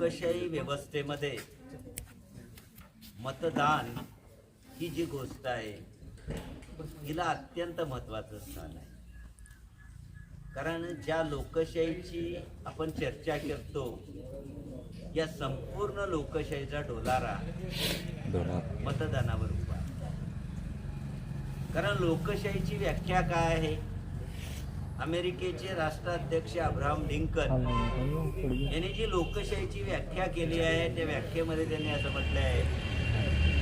लोकशाही व्यवस्थेमध्ये मतदान ही जी गोष्ट आहे हिला अत्यंत महत्वाचं स्थान आहे. कारण ज्या लोकशाहीची आपण चर्चा करतो या संपूर्ण लोकशाहीचा डोलारा मतदानावर उभा कारण लोकशाहीची व्याख्या काय आहे? अमेरिकेचे राष्ट्राध्यक्ष अब्राहम लिंकन. यांनी जी लोकशाहीची व्याख्या केली आहे त्या व्याख्येमध्ये त्यांनी असं म्हटलं आहे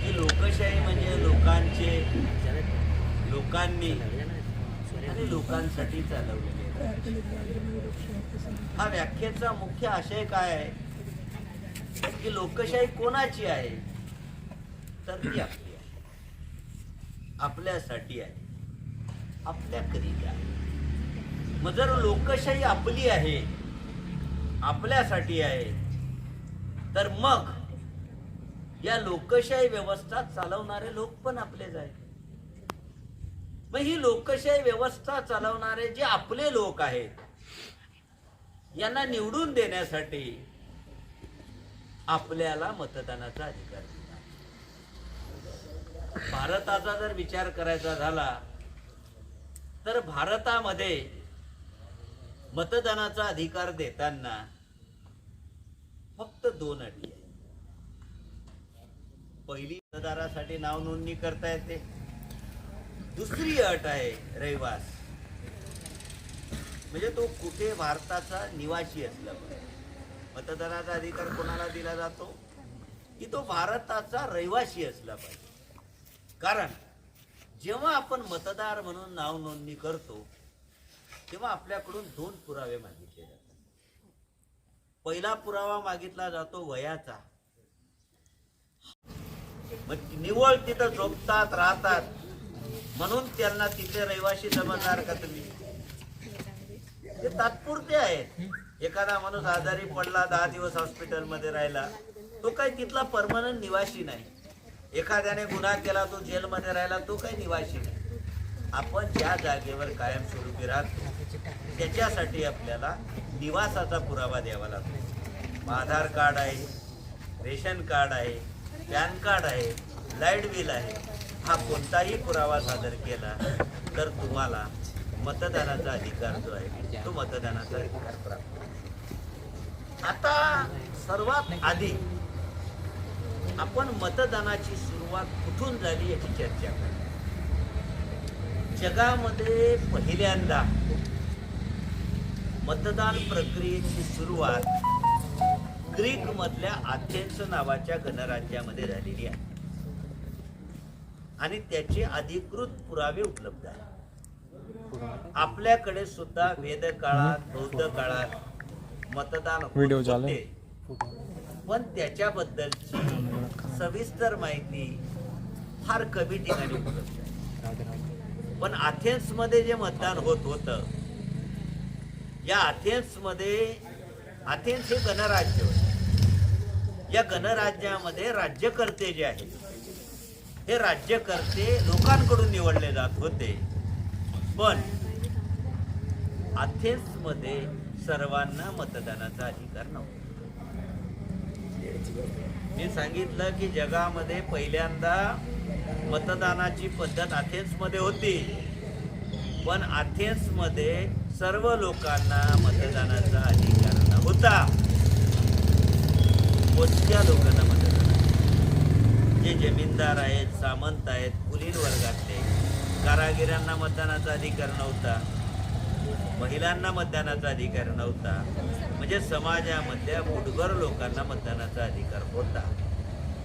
की लोकशाही म्हणजे लोकांचे लोकांनी आणि लोकांसाठी चालवलेले हा व्याख्येचा मुख्य आशय काय आहे? की लोकशाही कोणाची आहे? तर ती आपली आहे. आपल्यासाठी आहे. आपल्याकरिता आहे. मग जर लोकशाही आपली आहे आपल्यासाठी आहे तर मग या लोकशाही व्यवस्था चालवणारे लोक पण आपलेच आहेत. मग ही लोकशाही व्यवस्था चालवणारे जे आपले लोक आहेत यांना निवडून देण्यासाठी आपल्याला मतदानाचा अधिकार दिला भारताचा जर विचार करायचा झाला तर भारतामध्ये मतदानाचा अधिकार देताना फक्त दोन अटी आहेत. पहिली मतदारासाठी नाव नोंदणी करता येते. दुसरी अट आहे रहिवास. म्हणजे तो कुठे भारताचा निवासी असला पाहिजे मतदानाचा अधिकार कोणाला दिला जातो? की तो भारताचा रहिवासी असला पाहिजे. कारण जेव्हा आपण मतदार म्हणून नाव नोंदणी करतो तेव्हा आपल्याकडून दोन पुरावे मागितले जातात. पहिला पुरावा मागितला जातो वयाचा. मग निवळ तिथं झोपतात राहतात. म्हणून त्यांना तिथे रहिवाशी समजणार का तुम्ही? ते तात्पुरते आहेत. एखादा माणूस आजारी पडला दहा दिवस हॉस्पिटलमध्ये राहिला तो काही तिथला परमनंट निवासी नाही. एखाद्याने गुन्हा केला तो जेलमध्ये राहिला तो काही निवासी नाही. आपण ज्या जागेवर कायमस्वरूपी राहतो त्याच्यासाठी आपल्याला निवासाचा पुरावा द्यावा लागतो. आधार कार्ड आहे रेशन कार्ड आहे पॅन कार्ड आहे लाइट बिल आहे हा कोणताही पुरावा सादर केला तर तुम्हाला मतदानाचा अधिकार जो आहे तो मतदानाचा अधिकार प्राप्त आता सर्वात आधी आपण मतदानाची सुरुवात कुठून झाली याची चर्चा करू. जगामध्ये पहिल्यांदा मतदान प्रक्रियेची सुरुवात ग्रीक मधल्या आथेन्स नावाच्या गणराज्यामध्ये झालेली आहे आणि त्याचे अधिकृत पुरावे उपलब्ध आहेत आपल्याकडे सुद्धा वेद काळात बौद्ध काळात मतदान? होते. पण त्याच्याबद्दलची सविस्तर माहिती फार कमी ठिकाणी उपलब्ध आहे पण अथेन्समध्ये जे मतदान होत होतं या अथेन्समध्ये अथेन्स हे गणराज्य या गणराज्यामध्ये राज्यकर्ते जे आहेत हे राज्यकर्ते लोकांकडून निवडले जात होते. पण अथेन्समध्ये सर्वांना मतदानाचा अधिकार नव्हता. मी सांगितलं की जगामध्ये पहिल्यांदा मतदानाची पद्धत अथेन्समध्ये होती. पण अथेन्समध्ये सर्व लोकांना मतदानाचा अधिकार नव्हता. मोजक्या लोकांना मतदान जे जमीनदार आहेत सामंत आहेत कुलीन वर्गातले कारागिरांना मतदानाचा अधिकार नव्हता. महिलांना मतदानाचा अधिकार नव्हता. म्हणजे समाजामधल्या मुठभर लोकांना मतदानाचा अधिकार होता.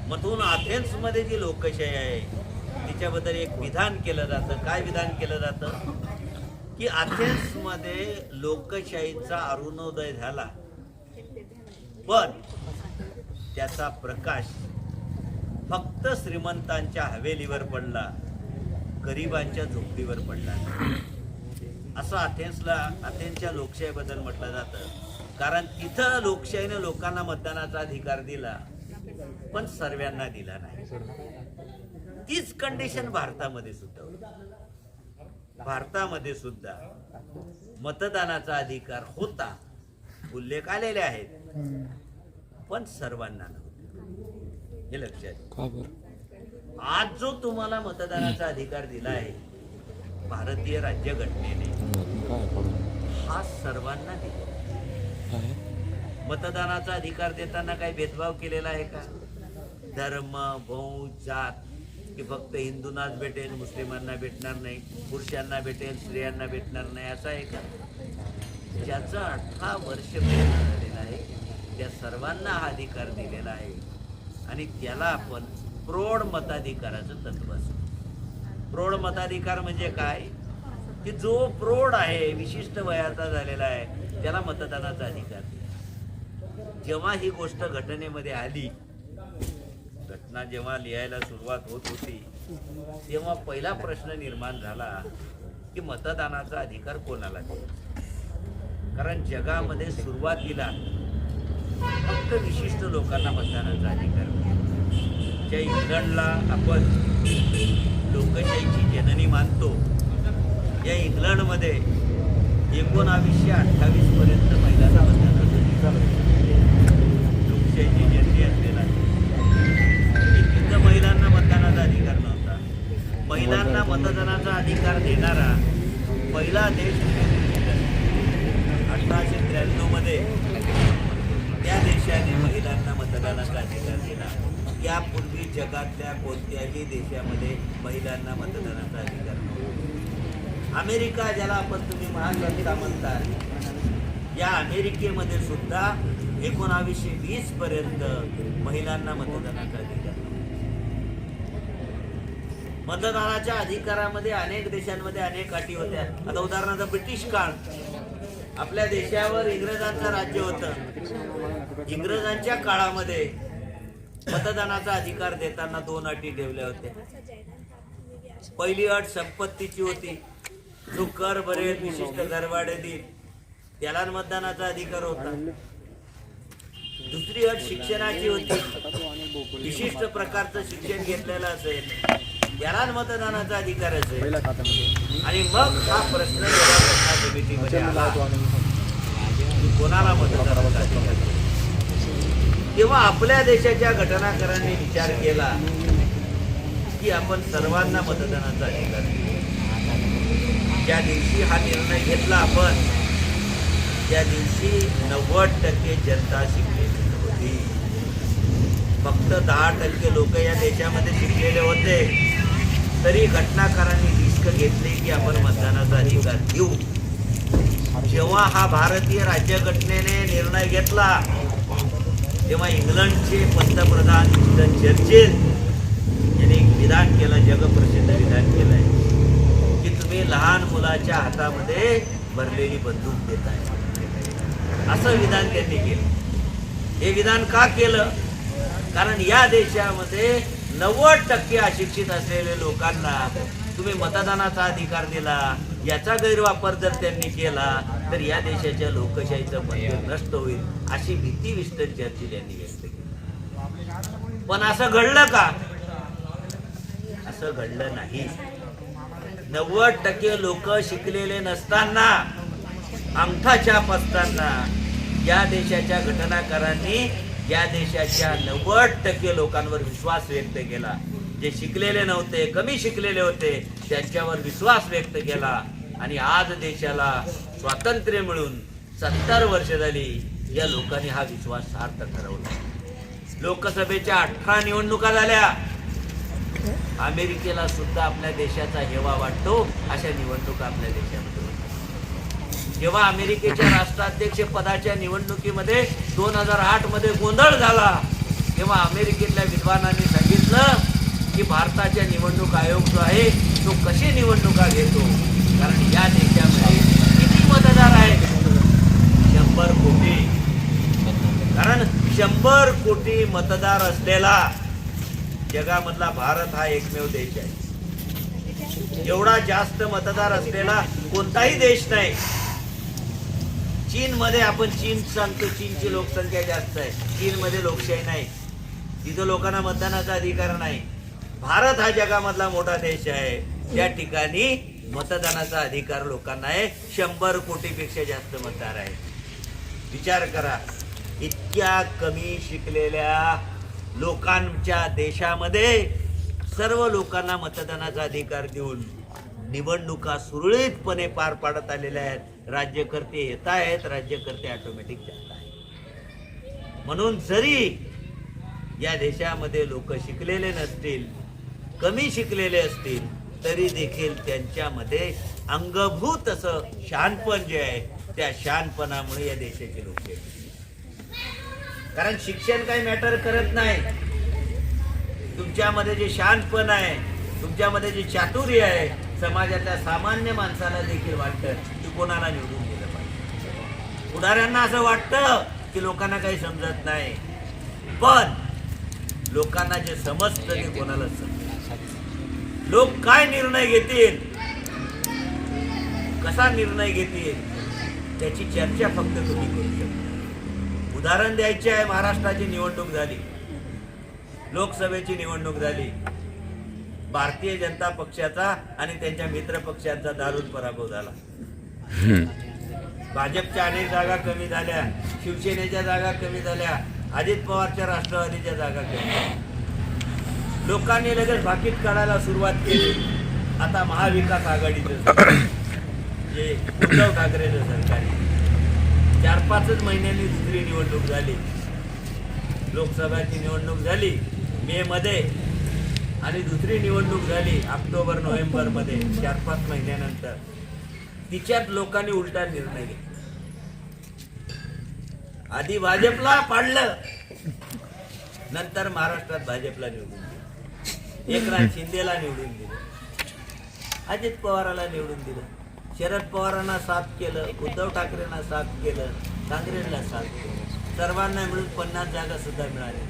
म्हणून अथेन्समध्ये जी लोकशाही आहे तिच्याबद्दल एक विधान केलं जातं. काय विधान केलं जातं? की अथेन्समध्ये लोकशाहीचा अरुणोदय झाला. पण त्याचा प्रकाश फक्त श्रीमंतांच्या हवेलीवर पडला गरिबांच्या झोपडीवर पडला असं अथेन्सला अथेन्सच्या लोकशाहीबद्दल म्हटलं जातं. कारण तिथं लोकशाहीने लोकांना मतदानाचा अधिकार दिला. पण सर्वांना दिला नाही. तीच कंडिशन भारतामध्ये सुद्धा होती. भारतामध्ये सुद्धा मतदानाचा अधिकार होता उल्लेख आलेले आहेत. पण सर्वांना नव्हतं. हे लक्षात आज जो तुम्हाला मतदानाचा अधिकार दिला आहे भारतीय राज्यघटनेने हा सर्वांना दिला. मतदानाचा अधिकार देताना काही भेदभाव केलेला आहे का? धर्म वंश जात की फक्त हिंदूंनाच भेटेल मुस्लिमांना भेटणार नाही पुरुषांना भेटेल स्त्रियांना भेटणार नाही असा आहे का ज्याचं अठरा वर्ष प्रयत्न झालेलं आहे त्या सर्वांना हा अधिकार दिलेला आहे. आणि त्याला आपण प्रौढ मताधिकाराचं तत्व असतो. प्रौढ मताधिकार म्हणजे काय? की जो प्रौढ आहे विशिष्ट वयाचा झालेला आहे त्याला मतदानाचा अधिकार जेव्हा ही गोष्ट घटनेमध्ये आली घटना जेव्हा लिहायला सुरुवात होत होती तेव्हा पहिला प्रश्न निर्माण झाला की मतदानाचा अधिकार कोणाला द्यायचा कारण जगामध्ये सुरुवातीला फक्त विशिष्ट लोकांना मतदानाचा अधिकार मिळाला. ज्या इंग्लंडला आपण लोकशाहीची जननी मानतो या इंग्लंडमध्ये एकोणावीसशे अठ्ठावीसपर्यंत अमेरिका ज्याला आपण तुम्ही महासत्ता म्हणता. या अमेरिकेमध्ये सुद्धा एकोणावीसशे वीस पर्यंत महिलांना मतदानाचा अधिकार मतदानाच्या अधिकारामध्ये अनेक देशांमध्ये अनेक अटी होत्या. आता उदाहरणार्थ ब्रिटिश काळ. आपल्या देशावर इंग्रजांचं राज्य होतं. इंग्रजांच्या काळामध्ये मतदानाचा अधिकार देताना दोन अटी ठेवल्या होत्या. पहिली अट संपत्तीची होती. जो कर भरेल विशिष्ट घरवाडे देईल त्याला मतदानाचा अधिकार होता. दुसरी अट शिक्षणाची होती. विशिष्ट प्रकारचं शिक्षण घेतलेलं असेल त्याला मतदानाचा अधिकार असेल. आणि मग हा प्रश्न समितीमध्ये आला. कोणाला मतदानाचा अधिकार? तेव्हा आपल्या देशाच्या घटनाकारांनी विचार केला की आपण सर्वांना मतदानाचा अधिकार देऊ. ज्या दिवशी हा निर्णय घेतला आपण त्या दिवशी नव्वद टक्के जनता शिकलेली होती. फक्त दहा टक्के लोक या देशामध्ये शिकलेले होते. तरी घटनाकारांनी रिस्क घेतली की आपण मतदानाचा अधिकार घेऊ जेव्हा हा भारतीय राज्यघटनेने निर्णय घेतला तेव्हा इंग्लंडचे पंतप्रधान विन्स्टन चर्चिल यांनी एक विधान केलं जगप्रसिद्ध विधान केलंय. लहान मुलाच्या हातामध्ये भरलेली बंदूक देत आहे. असं विधान त्यांनी केलं. हे विधान का केलं? कारण या देशामध्ये नव्वद टक्के अशिक्षित असलेले लोकांना तुम्ही मतदानाचा अधिकार दिला याचा गैरवापर जर त्यांनी केला तर या देशाच्या लोकशाहीचं मंदिर नष्ट होईल अशी भीती विस्टन चर्चिल यांनी व्यक्त केली. पण असं घडलं का? असं घडलं नाही. नव्वद टक्के लोक शिकलेले नसताना अंगठा छाप असताना या देशाच्या घटनाकारांनी या देशाच्या नव्वद टक्के लोकांवर विश्वास व्यक्त केला. जे शिकलेले नव्हते कमी शिकलेले होते त्यांच्यावर विश्वास व्यक्त केला. आणि आज देशाला स्वातंत्र्य मिळून सत्तर वर्ष झाली या लोकांनी हा विश्वास सार्थ ठरवला. लोकसभेच्या अठरा निवडणुका झाल्या. अमेरिकेला सुद्धा आपल्या देशाचा हेवा वाटतो अशा निवडणुका आपल्या देशामध्ये होतात. जेव्हा अमेरिकेच्या राष्ट्राध्यक्ष पदाच्या निवडणुकीमध्ये दोन हजार आठमध्ये गोंधळ झाला तेव्हा अमेरिकेतल्या विद्वानांनी सांगितलं की भारताच्या निवडणूक आयोग जो आहे तो कशी निवडणुका घेतो? कारण या देशामध्ये किती मतदार आहेत? शंभर कोटी. कारण शंभर कोटी मतदार असलेला जगामधला भारत हा एकमेव देश आहे. एवढा जास्त मतदार असलेला कोणताही देश नाही. चीन मध्ये आपण चीन सांगतो चीनची लोकसंख्या जास्त आहे. चीन मध्ये लोकशाही नाही. तिथं लोकांना मतदानाचा अधिकार नाही. भारत हा जगामधला मोठा देश आहे. त्या ठिकाणी मतदानाचा अधिकार लोकांना आहे. शंभर कोटीपेक्षा जास्त मतदार आहे विचार करा इतक्या कमी शिकलेल्या लोकांच्या देशामध्ये सर्व लोकांना मतदानाचा अधिकार देऊन निवडणुका सुरळीतपणे पार पाडत आलेल्या आहेत राज्यकर्ते येत आहेत राज्यकर्ते ऑटोमॅटिक जात आहेत म्हणून जरी या देशामध्ये लोक शिकलेले नसतील कमी शिकलेले असतील तरी देखील त्यांच्यामध्ये अंगभूत असं शहाणपण जे आहे त्या शहाणपणामुळे या देशाचे लोक आहेत. कारण शिक्षण काही मॅटर करत नाही. तुमच्यामध्ये जे शांतपण आहे तुमच्यामध्ये जे चातुर्य आहे समाजातल्या सामान्य माणसाला देखील वाटतं की कोणाला निवडून दिलं पाहिजे. पुढाऱ्यांना असं वाटतं की लोकांना काही समजत नाही. पण लोकांना जे समजतं ते कोणालाच समजत लोक काय निर्णय घेतील? कसा निर्णय घेतील? त्याची चर्चा फक्त तुम्ही करू शकता. उदाहरण द्यायचे आहे महाराष्ट्राची निवडणूक झाली. लोकसभेची निवडणूक झाली. भारतीय जनता पक्षाचा आणि त्यांच्या मित्र पक्षांचा दारुण पराभव झाला. भाजपच्या अनेक जागा कमी झाल्या शिवसेनेच्या जागा कमी झाल्या अजित पवारच्या राष्ट्रवादीच्या जागा कमी झाल्या. लोकांनी लगेच भाकीत काढायला सुरुवात केली. आता महाविकास आघाडीचं जे उद्धव ठाकरेचं सरकार आहे. चार पाचच महिन्यांनी दुसरी निवडणूक झाली. लोकसभाची निवडणूक झाली मे मध्ये. आणि दुसरी निवडणूक झाली ऑक्टोबर नोव्हेंबरमध्ये चार पाच महिन्यानंतर. तिच्यात लोकांनी उलटा निर्णय घेतला. आधी भाजपला पाडलं नंतर महाराष्ट्रात भाजपला निवडून दिलं. एकनाथ शिंदेला निवडून दिलं. अजित पवाराला निवडून दिलं. शरद पवारांना साथ केलं उद्धव ठाकरेंना साथ केलं काँग्रेसला साथ केलं. सर्वांना मिळून पन्नास जागा सुद्धा मिळाल्या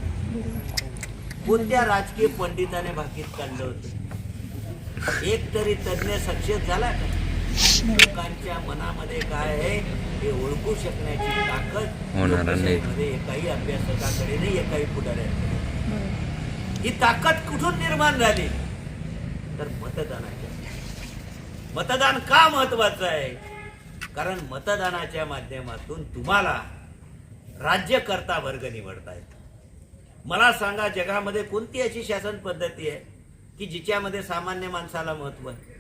कोणत्या राजकीय पंडिताने भाकीत काढलं होतं? एक तरी तज्ज्ञ सक्सेस झाला का? लोकांच्या मनामध्ये काय आहे हे ओळखू शकण्याची ताकद एकाही अभ्यासकाकडे नाही एकाही पुढाऱ्याकडे ही ताकद कुठून निर्माण झाली? तर मतदानाच्या मतदान का महत्वाचं आहे? कारण मतदानाच्या माध्यमातून तुम्हाला राज्यकर्ता वर्ग निवडता येतो. मला सांगा जगामध्ये कोणती अशी शासन पद्धती आहे की जिच्यामध्ये सामान्य माणसाला महत्त्व आहे?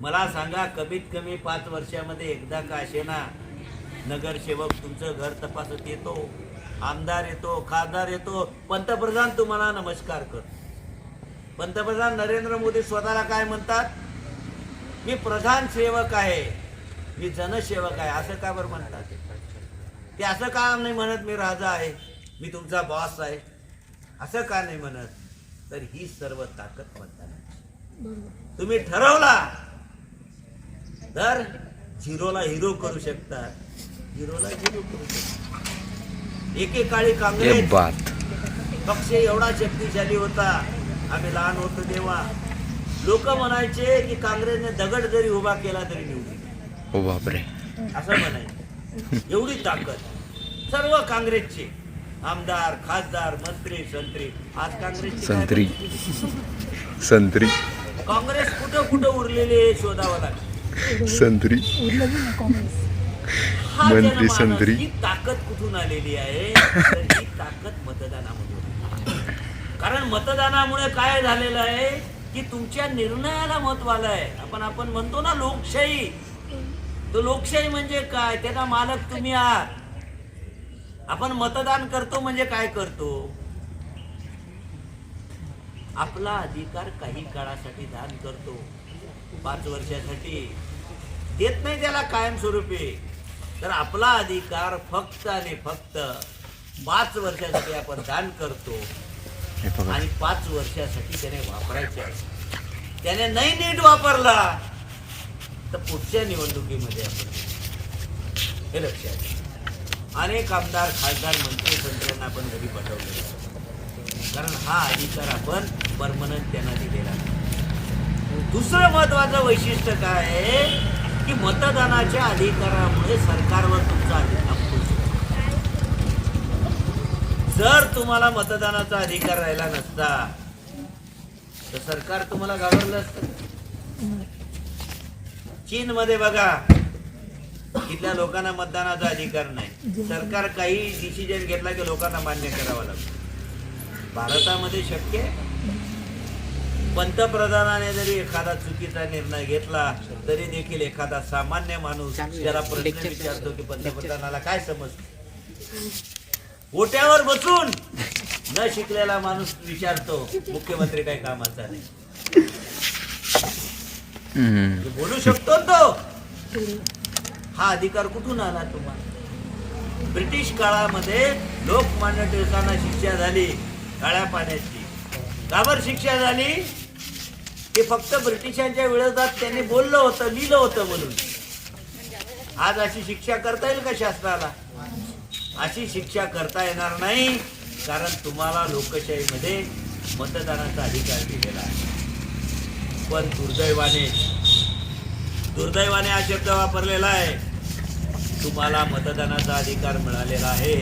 मला सांगा कमीत कमी पाच वर्षामध्ये एकदा का असेना नगरसेवक तुमचं घर तपासत येतो आमदार येतो खासदार येतो पंतप्रधान तुम्हाला नमस्कार करतो. पंतप्रधान नरेंद्र मोदी स्वतःला काय म्हणतात? मी प्रधान सेवक आहे. मी जनसेवक आहे. असं का बरं म्हणतात? ते असं का नाही म्हणत मी राजा आहे? मी तुमचा बॉस आहे. असं का नाही म्हणत? तर ही सर्व ताकद मतदानाची तुम्ही ठरवला. तर झिरोला हिरो करू शकता. हिरोला झिरो करू शकता. एकेकाळी काँग्रेस बात. पक्ष एवढा शक्तिशाली होता. आम्ही लहान होतो तेव्हा. लोक म्हणायचे की काँग्रेसने दगड जरी उभा केला तरी निवडून. ओ बापरे. असं म्हणायचं. एवढी ताकद. सर्व काँग्रेसचे आमदार खासदार मंत्री संत्री. आज काँग्रेसची काय संत्री. संत्री. काँग्रेस कुठं कुठं उरलेली शोधावं लागतं संत्री. हा मंत्री संत्री. ही ताकद कुठून आलेली आहे? तर ही ताकद मतदानामधून कारण मतदानामुळे काय झालेलं आहे? की तुमच्या निर्णयाला महत्त्व आलं आहे. आपण आपण म्हणतो ना लोकशाही. तो लोकशाही म्हणजे काय? त्याचा मालक तुम्ही आहात. आपण मतदान करतो म्हणजे काय करतो? आपला अधिकार काही काळासाठी दान करतो. पाच वर्षासाठी. देत नाही त्याला कायमस्वरूपी. तर आपला अधिकार फक्त आणि फक्त पाच वर्षासाठी आपण दान करतो. आणि पाच वर्षासाठी त्याने वापरायचे त्याने नाही नीट वापरला तर पुढच्या निवडणुकीमध्ये आपण हे लक्षात अनेक आमदार खासदार मंत्री मंत्र्यांना आपण घरी पाठवले. कारण हा अधिकार आपण परमनंट त्यांना दिलेला दुसरं महत्वाचं वैशिष्ट्य काय आहे? की मतदानाच्या अधिकारामुळे सरकारवर तुमचा अधिकार जर तुम्हाला मतदानाचा अधिकार राहिला नसता तर सरकार तुम्हाला घाबरलं असतं. चीन मध्ये बघा इथल्या लोकांना मतदानाचा अधिकार नाही. सरकार काही डिसिजन घेतला की लोकांना मान्य करावा लागतो. भारतामध्ये शक्य पंतप्रधानाने जरी एखादा चुकीचा निर्णय घेतला तरी देखील एखादा सामान्य माणूस त्याला प्रश्न विचारतो की पंतप्रधानाला काय समजतं? ओट्यावर बसून न शिकलेला माणूस विचारतो मुख्यमंत्री काय कामाचा नाही. तो बोलू शकतो तो. हा अधिकार कुठून आला तुम्हाला? ब्रिटिश काळामध्ये लोकमान्य टिळकांना शिक्षा झाली काळ्या पाण्याची. काबर शिक्षा झाली? ते फक्त ब्रिटिशांच्या विरोधात त्यांनी बोललं होतं लिहिलं होतं म्हणून आज अशी शिक्षा करता येईल का शास्त्राला अशी शिक्षा करता येणार नाही कारण तुम्हाला लोकशाहीमध्ये मतदानाचा अधिकार दिलेला आहे. पण दुर्दैवाने दुर्दैवाने हा शब्द वापरलेला आहे. तुम्हाला मतदानाचा अधिकार मिळालेला आहे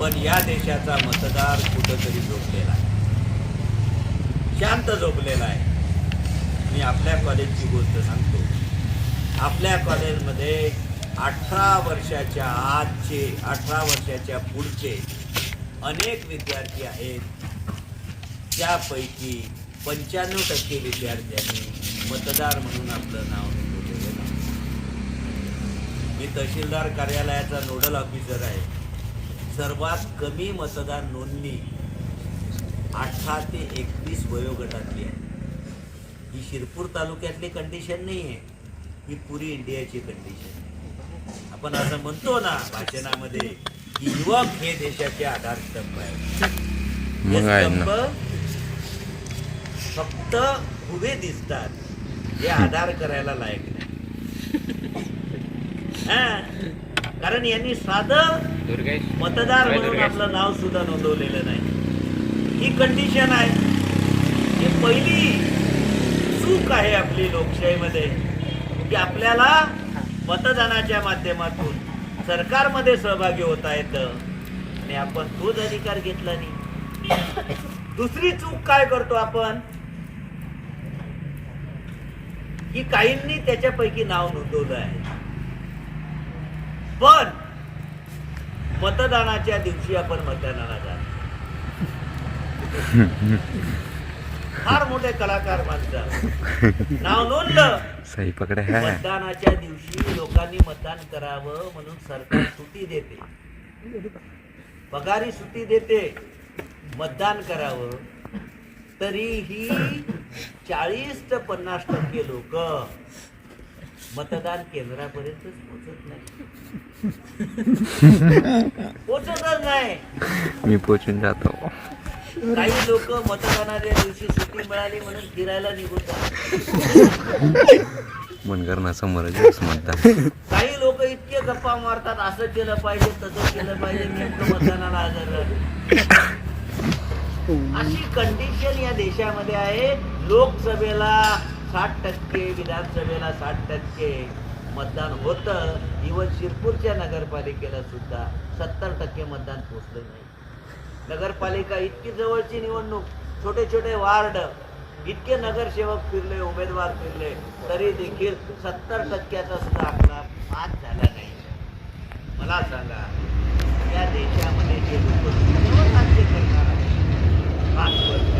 पण या देशाचा मतदार कुठंतरी झोपलेला आहे. शांत झोपलेला आहे. मी आपल्या कॉलेजची गोष्ट सांगतो. आपल्या कॉलेजमध्ये अठरा वर्षाच्या आजचे अठरा वर्षाच्या पुढचे अनेक विद्यार्थी आहेत. त्यापैकी पंच्याण्णव टक्के विद्यार्थ्यांनी मतदार म्हणून आपलं नाव नोंदवलेलं नाही मी तहसीलदार कार्यालयाचा नोडल ऑफिसर आहे. सर्वात कमी मतदार नोंदणी अठरा ते एकवीस वयोगटातली आहे. ही शिरपूर तालुक्यातली कंडिशन नाही आहे ही पुरी इंडियाची कंडिशन आहे. आपण असं म्हणतो ना भाषणामध्ये की युवक हे देशाचे आधारस्तंभ आहे हे. स्तंभ फक्त उभे दिसतात. हे आधार करायला लायक नाही. हा. कारण यांनी साधं मतदार म्हणून आपलं नाव सुद्धा नोंदवलेलं नाही. ही कंडिशन आहे. ही पहिली चूक आहे आपली लोकशाहीमध्ये. की आपल्याला मतदानाच्या माध्यमातून सरकारमध्ये सहभागी होता येतं आणि आपण तोच अधिकार घेतला नाही. दुसरी चूक काय करतो आपण? की काहींनी त्याच्यापैकी नाव नोंदवलं आहे. पण मतदानाच्या दिवशी आपण मतदानाला जातो. फार मोठे कलाकार माणसं नाव नोंदलं सही पकडे मतदानाच्या दिवशी लोकांनी मतदान करावं म्हणून सरकार सुट्टी देते. पगारी सुट्टी देते. मतदान करावं. तरीही चाळीस ते पन्नास टक्के लोक मतदान केंद्रापर्यंतच पोचत नाही. पोचतच नाही. मी पोचून जातो. काही लोक मतदानाच्या दिवशी सुट्टी मिळाली म्हणून फिरायला निघून मनगरणा समोर म्हणतात. काही लोक इतके गप्पा मारतात असं केलं पाहिजे तसं केलं पाहिजे नेमकं मतदानाला राहा. अशी कंडिशन या देशामध्ये आहे लोकसभेला साठ टक्के विधानसभेला साठ टक्के मतदान होतं. इवन शिरपूरच्या नगरपालिकेला सुद्धा सत्तर टक्के मतदान पोचलं नाही. नगरपालिका इतकी जवळची निवडणूक छोटे छोटे वार्ड इतके नगरसेवक फिरले उमेदवार फिरले तरी देखील सत्तर टक्क्याचा सुद्धा आकडा पास झाला नाही. मला सांगा या देशामध्ये जे लोक राज्य करणार आहे पाच वर्ष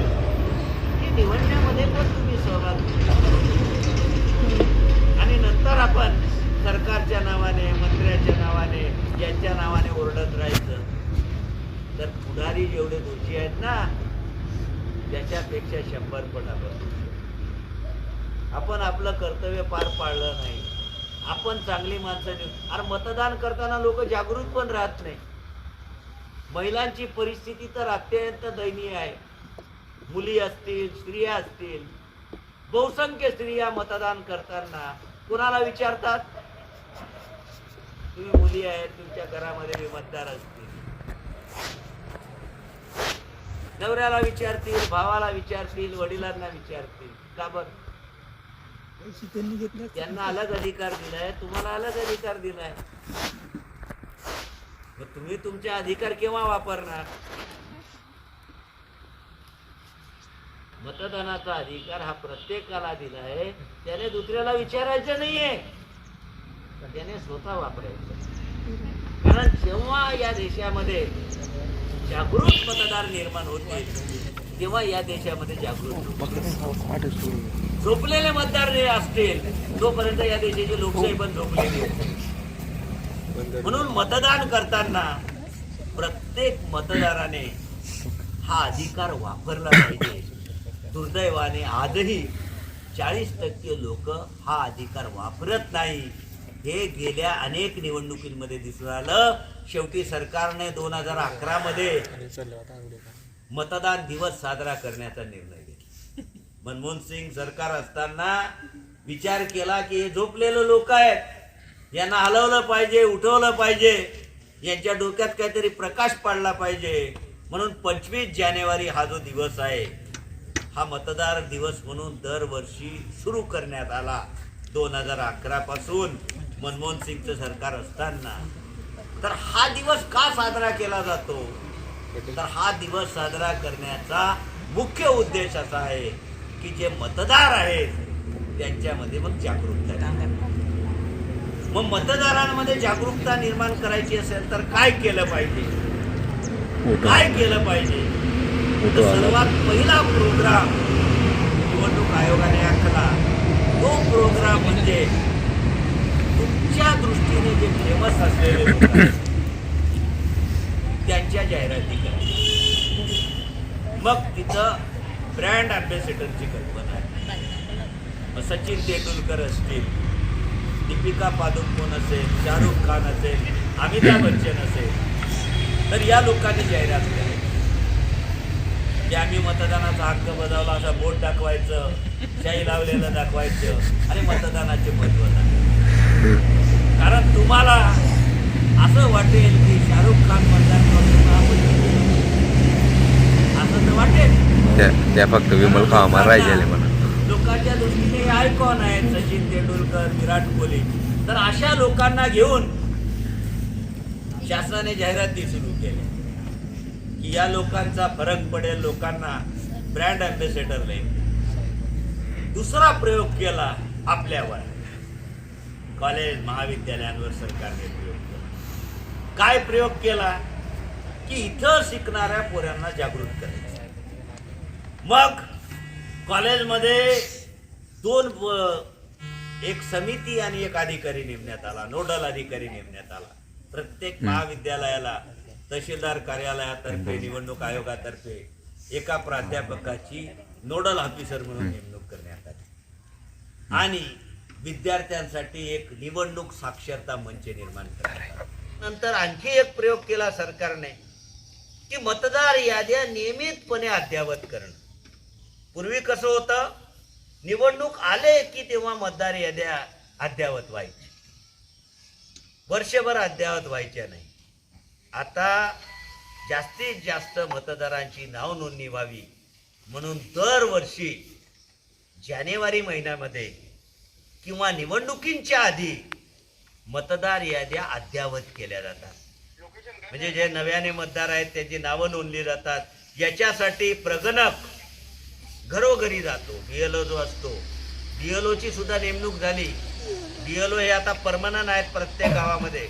ते निवडण्यामध्ये पण तुम्ही सहभाग आणि नंतर आपण सरकारच्या नावाने मंत्र्याच्या नावाने यांच्या नावाने ओरडत राहायचं. तर पुढारी जेवढे दोषी आहेत ना त्याच्यापेक्षा शंभर पण आपण आपण आपलं कर्तव्य पार पाडलं नाही. आपण चांगली माणसं देऊ अरे मतदान करताना लोक जागृत पण राहत नाही. महिलांची परिस्थिती तर अत्यंत दयनीय आहे. मुली असतील स्त्रिया असतील. बहुसंख्य स्त्रिया मतदान करताना कुणाला विचारतात? तुम्ही मुली आहेत तुमच्या घरामध्ये मतदार असतील. नवऱ्याला विचारतील भावाला विचारतील वडिलांना विचारतील. का बर? त्यांना अलग अधिकार दिलाय तुम्हाला अलग अधिकार दिलाय. तुम्ही तुमचे अधिकार केव्हा वापरणार? मतदानाचा अधिकार हा प्रत्येकाला दिलाय. त्याने दुसऱ्याला विचारायचं नाहीये. त्याने स्वतः वापरायचं. कारण जेव्हा या देशामध्ये जागृत मतदार निर्माण होते तेव्हा या देशामध्ये जागृत झोपलेले मतदार जे असतील तोपर्यंत या देशाची लोकशाही पण झोपलेली म्हणून मतदान करताना प्रत्येक मतदाराने हा अधिकार वापरला पाहिजे. दुर्दैवाने आजही चाळीस टक्के लोक हा अधिकार वापरत नाही हे गेल्या अनेक निवडणुकीमध्ये दिसून आलं. शेवटी सरकारने दोन हजार अकरा मध्ये मतदान दिवस साजरा करण्याचा निर्णय घेतला. मनमोहन सिंग सरकार असताना विचार केला की हे झोपलेले लोक आहेत. यांना हलवलं पाहिजे उठवलं पाहिजे. यांच्या डोक्यात काहीतरी प्रकाश पाडला पाहिजे. म्हणून पंचवीस जानेवारी हा जो दिवस आहे हा मतदार दिवस म्हणून दरवर्षी सुरू करण्यात आला. दोन हजार अकरा पासून मनमोहन सिंगचं सरकार असताना तर हा दिवस का साजरा केला जातो? तर हा दिवस साजरा करण्याचा मुख्य उद्देश असा आहे की जे मतदार आहेत त्यांच्यामध्ये मग जागरूकता. मग मतदारांमध्ये जागरूकता निर्माण करायची असेल तर काय केलं पाहिजे? काय केलं पाहिजे? तर सर्वात पहिला प्रोग्राम निवडणूक आयोगाने आखला. तो प्रोग्राम म्हणजे त्यांच्या दृष्टीने जे फेमस असलेले लोक त्यांच्या जाहिराती करायच्या मग तिथं ब्रँड अँबॅसेडरची कल्पना आहे. मग सचिन तेंडुलकर असतील दीपिका पादुकोण असेल शाहरुख खान असेल अमिताभ बच्चन असेल तर या लोकांनी जाहिरात करायची की आम्ही मतदानाचा हक्क बजावला असा बोट दाखवायचं शाही लावलेलं दाखवायचं आणि मतदानाचे महत्त्व दाखवायचं कारण तुम्हाला असं वाटेल की शाहरुख खान असं तर वाटेल. त्या फक्त विमल कामा राहिलेले म्हणा. लोकांच्या दृष्टीने आयकॉन आहेत सचिन तेंडुलकर विराट कोहली. तर अशा लोकांना घेऊन शासनाने जाहिराती सुरू केल्या की या लोकांचा फरक पडेल लोकांना ब्रँड अँबॅसेडर नाही दुसरा प्रयोग केला आपल्यावर. कॉलेज महाविद्यालयांवर सरकारने प्रयोग केला. काय प्रयोग केला? की इथं शिकणाऱ्या पोरांना जागृत करायचं. मग कॉलेजमध्ये दोन एक समिती आणि एक अधिकारी नेमण्यात आला नोडल अधिकारी नेमण्यात आला. प्रत्येक महाविद्यालयाला तहसीलदार कार्यालयातर्फे निवडणूक आयोगातर्फे एका प्राध्यापकाची नोडल ऑफिसर म्हणून नेमणूक करण्यात आली. आणि विद्यार्थ्यांसाठी एक निवडणूक साक्षरता मंच निर्माण आला. नंतर आणखी एक प्रयोग केला सरकारने की मतदार याद्या नियमितपणे अद्यावत करणं. पूर्वी कसं होतं निवडणूक आले की तेव्हा मतदार याद्या अद्यावत व्हायच्या वर्षभर अद्यावत व्हायच्या नाही. आता जास्तीत जास्त मतदारांची नाव नोंदणी व्हावी म्हणून दरवर्षी जानेवारी महिन्यामध्ये किंवा निवडणुकींच्या आधी मतदार याद्या अद्यावत केल्या जातात. म्हणजे जे नव्याने मतदार आहेत त्यांची नावं नोंदली जातात. याच्यासाठी प्रगणक घरोघरी जातो. बीएलओ जो असतो बीएलओची सुद्धा नेमणूक झाली. बीएलओ हे आता परमनंट आहेत प्रत्येक गावामध्ये.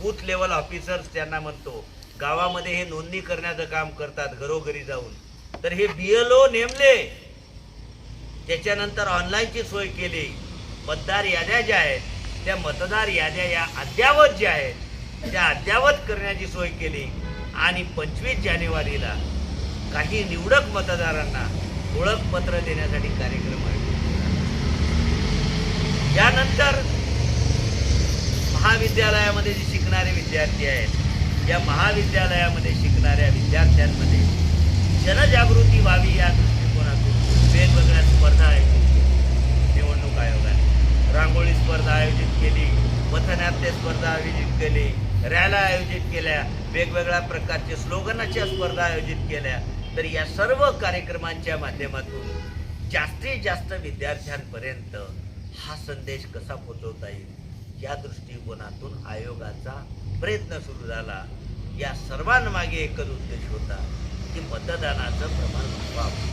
बूथ लेवल ऑफिसर्स त्यांना म्हणतो गावामध्ये हे नोंदणी करण्याचं काम करतात घरोघरी जाऊन. तर हे बीएलओ नेमले. त्याच्यानंतर ऑनलाईनची सोय केली. मतदार याद्या ज्या आहेत त्या मतदार याद्या या अद्यावत ज्या आहेत त्या अद्यावत करण्याची सोय केली. आणि पंचवीस जानेवारीला काही निवडक मतदारांना ओळखपत्र देण्यासाठी कार्यक्रम आयोजित यानंतर महाविद्यालयामध्ये जे शिकणारे विद्यार्थी आहेत या महाविद्यालयामध्ये शिकणाऱ्या विद्यार्थ्यांमध्ये जनजागृती व्हावी या दृष्टिकोनातून वेगवेगळ्या स्पर्धा आहेत रांगोळी स्पर्धा आयोजित केली पथनाट्य स्पर्धा आयोजित केली रॅल्या आयोजित केल्या वेगवेगळ्या प्रकारचे स्लोगनाच्या स्पर्धा आयोजित केल्या. तर या सर्व कार्यक्रमांच्या माध्यमातून जास्तीत जास्त विद्यार्थ्यांपर्यंत हा संदेश कसा पोचवता येईल? या दृष्टिकोनातून आयोगाचा प्रयत्न सुरू झाला. या सर्वांमागे एकच उद्देश होता की मतदानाचं प्रमाण वाढवावं.